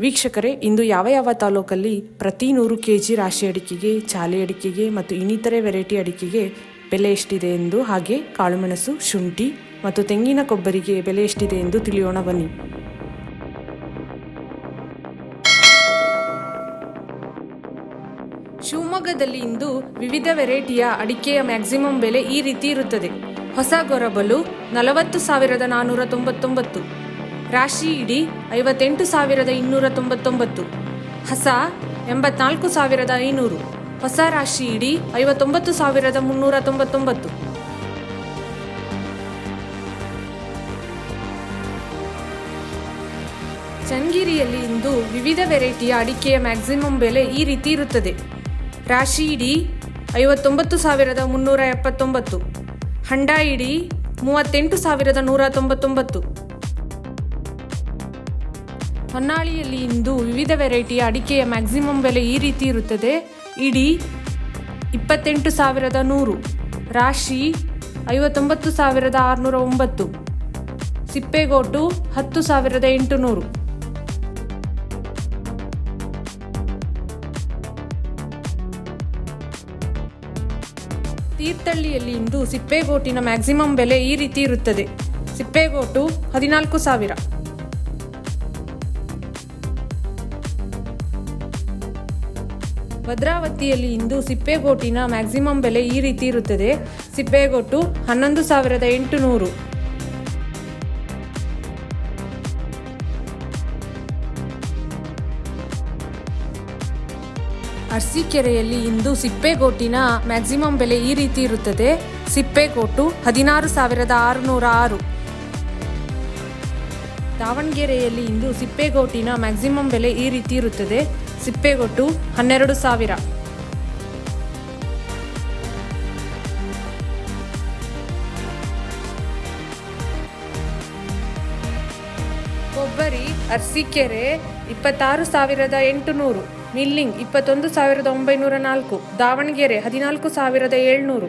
ವೀಕ್ಷಕರೇ, ಇಂದು ಯಾವ ಯಾವ ತಾಲೂಕಲ್ಲಿ ಪ್ರತಿ ನೂರು ಕೆ ಜಿ ರಾಶಿ ಅಡಿಕೆಗೆ, ಚಾಲೆ ಅಡಿಕೆಗೆ ಮತ್ತು ಇನ್ನಿತರೆ ವೆರೈಟಿ ಅಡಿಕೆಗೆ ಬೆಲೆ ಎಷ್ಟಿದೆ ಎಂದು ಹಾಗೆ ಕಾಳುಮೆಣಸು, ಶುಂಠಿ ಮತ್ತು ತೆಂಗಿನ ಕೊಬ್ಬರಿಗೆ ಬೆಲೆ ಎಷ್ಟಿದೆ ಎಂದು ತಿಳಿಯೋಣ ಬನ್ನಿ. ಶಿವಮೊಗ್ಗದಲ್ಲಿ ಇಂದು ವಿವಿಧ ವೆರೈಟಿಯ ಅಡಿಕೆಯ ಮ್ಯಾಕ್ಸಿಮಮ್ ಬೆಲೆ ಈ ರೀತಿ ಇರುತ್ತದೆ. ಹೊಸ ಗೊರಬಲು ನಲವತ್ತು ಸಾವಿರದ ನಾನ್ನೂರ ತೊಂಬತ್ತೊಂಬತ್ತು. ರಾಶಿ ಇಡಿ ಐವತ್ತೆಂಟು ಸಾವಿರದ ಇನ್ನೂರ ತೊಂಬತ್ತೊಂಬತ್ತು. ಹಸ ಎಂಬತ್ನಾಲ್ಕು ಸಾವಿರದ ಐನೂರು. ಹೊಸ ರಾಶಿ ಇಡಿ ಐವತ್ತೊಂಬತ್ತು ಸಾವಿರದ ಮುನ್ನೂರ ತೊಂಬತ್ತೊಂಬತ್ತು. ಚನ್ನಗಿರಿಯಲ್ಲಿ ಇಂದು ವಿವಿಧ ವೆರೈಟಿಯ ಅಡಿಕೆಯ ಮ್ಯಾಕ್ಸಿಮಮ್ ಬೆಲೆ ಈ ರೀತಿ ಇರುತ್ತದೆ. ರಾಶಿ ಇಡಿ ಐವತ್ತೊಂಬತ್ತು ಸಾವಿರದ ಮುನ್ನೂರ ಎಪ್ಪತ್ತೊಂಬತ್ತು. ಹಂಡ ಇಡಿ ಮೂವತ್ತೆಂಟು ಸಾವಿರದ ನೂರ ತೊಂಬತ್ತೊಂಬತ್ತು. ಹೊನ್ನಾಳಿಯಲ್ಲಿ ಇಂದು ವಿವಿಧ ವೆರೈಟಿಯ ಅಡಿಕೆಯ ಮ್ಯಾಕ್ಸಿಮಮ್ ಬೆಲೆ ಈ ರೀತಿ ಇರುತ್ತದೆ. ಇಡೀ ಇಪ್ಪತ್ತೆಂಟು ಸಾವಿರದ ನೂರು, ರಾಶಿ ಐವತ್ತೊಂಬತ್ತು ಸಾವಿರದ ಆರುನೂರ ಒಂಬತ್ತು, ಸಿಪ್ಪೆಗೋಟು ಹತ್ತು ಸಾವಿರದ ಎಂಟುನೂರು. ತೀರ್ಥಹಳ್ಳಿಯಲ್ಲಿ ಇಂದು ಸಿಪ್ಪೆಗೋಟಿನ ಮ್ಯಾಕ್ಸಿಮಮ್ ಬೆಲೆ ಈ ರೀತಿ ಇರುತ್ತದೆ. ಸಿಪ್ಪೆಗೋಟು ಹದಿನಾಲ್ಕು ಸಾವಿರ. ಭದ್ರಾವತಿಯಲ್ಲಿ ಇಂದು ಸಿಪ್ಪೆಗೋಟಿನ ಮ್ಯಾಕ್ಸಿಮಮ್ ಬೆಲೆ ಈ ರೀತಿ ಇರುತ್ತದೆ. ಸಿಪ್ಪೆಗೋಟು ಹನ್ನೊಂದು ಸಾವಿರದ ಎಂಟುನೂರು. ಅರ್ಸಿಕೆರೆಯಲ್ಲಿ ಇಂದು ಸಿಪ್ಪೆಗೋಟಿನ ಮ್ಯಾಕ್ಸಿಮಮ್ ಬೆಲೆ ಈ ರೀತಿ ಇರುತ್ತದೆ. ಸಿಪ್ಪೆಗೋಟು ಹದಿನಾರು ಸಾವಿರದ ಆರುನೂರ ಆರು. ದಾವಣಗೆರೆಯಲ್ಲಿ ಇಂದು ಸಿಪ್ಪೆಗೋಟಿನ ಮ್ಯಾಕ್ಸಿಮಮ್ ಬೆಲೆ ಈ ರೀತಿ ಇರುತ್ತದೆ. ಸಿಪ್ಪೆಗೊಟ್ಟು ಹನ್ನೆರಡು ಸಾವಿರ. ಕೊಬ್ಬರಿ, ಅರ್ಸಿಕೆರೆ, ಇಪ್ಪತ್ತಾರು ಸಾವಿರದ ಎಂಟುನೂರು. ಮಿಲ್ಲಿಂಗ್, ಇಪ್ಪತ್ತೊಂದು ಸಾವಿರದ ಒಂಬೈನೂರ ನಾಲ್ಕು. ದಾವಣಗೆರೆ, ಹದಿನಾಲ್ಕು ಸಾವಿರದ ಏಳ್ನೂರು.